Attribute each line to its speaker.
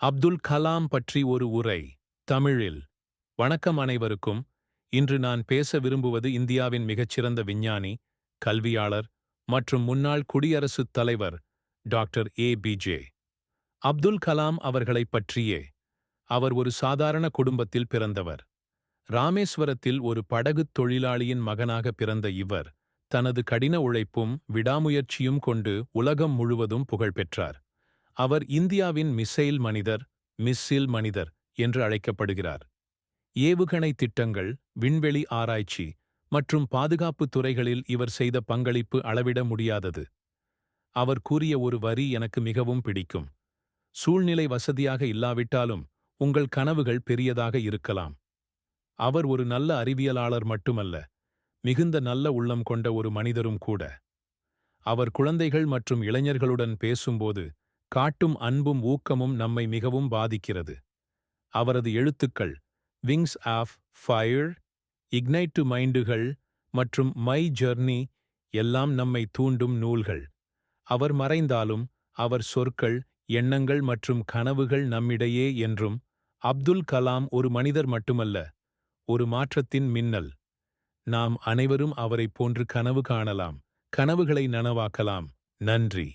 Speaker 1: அப்துல் கலாம் பற்றி ஒரு உரை தமிழில். வணக்கம் அனைவருக்கும். இன்று நான் பேச விரும்புவது இந்தியாவின் மிகச்சிறந்த விஞ்ஞானி கல்வியாளர் மற்றும் முன்னாள் குடியரசுத் தலைவர் doctor A P J Abdul Kalam அவர்களைப் பற்றியே. அவர் ஒரு சாதாரண குடும்பத்தில் பிறந்தவர். ராமேஸ்வரத்தில் ஒரு படகுத் தொழிலாளியின் மகனாக பிறந்த இவர் தனது கடின உழைப்பும் விடாமுயற்சியும் கொண்டு உலகம் முழுவதும் புகழ்பெற்றார். அவர் இந்தியாவின் மிசைல் மனிதர் மிஸ்ஸில் மனிதர் என்று அழைக்கப்படுகிறார். ஏவுகணை திட்டங்கள் விண்வெளி ஆராய்ச்சி மற்றும் பாதுகாப்பு துறைகளில் இவர் செய்த பங்களிப்பு அளவிட முடியாதது. அவர் கூறிய ஒரு வரி எனக்கு மிகவும் பிடிக்கும். சூழ்நிலை வசதியாக இல்லாவிட்டாலும் உங்கள் கனவுகள் பெரியதாக இருக்கலாம். அவர் ஒரு நல்ல அறிவியலாளர் மட்டுமல்ல மிகுந்த நல்ல உள்ளம் கொண்ட ஒரு மனிதரும் கூட. அவர் குழந்தைகள் மற்றும் இளைஞர்களுடன் பேசும்போது காட்டும் அன்பும் ஊக்கமும் நம்மை மிகவும் பாதிக்கிறது. அவரது எழுத்துக்கள் wings of fire ignite to மைண்டுகள் மற்றும் மை ஜெர்னி எல்லாம் நம்மை தூண்டும் நூல்கள். அவர் மறைந்தாலும் அவர் சொற்கள் எண்ணங்கள் மற்றும் கனவுகள் நம்மிடையே என்றும் அப்துல் கலாம் ஒரு மனிதர் மட்டுமல்ல ஒரு மாற்றத்தின் மின்னல். நாம் அனைவரும் அவரைப் போன்று கனவு காணலாம் கனவுகளை நனவாக்கலாம். நன்றி.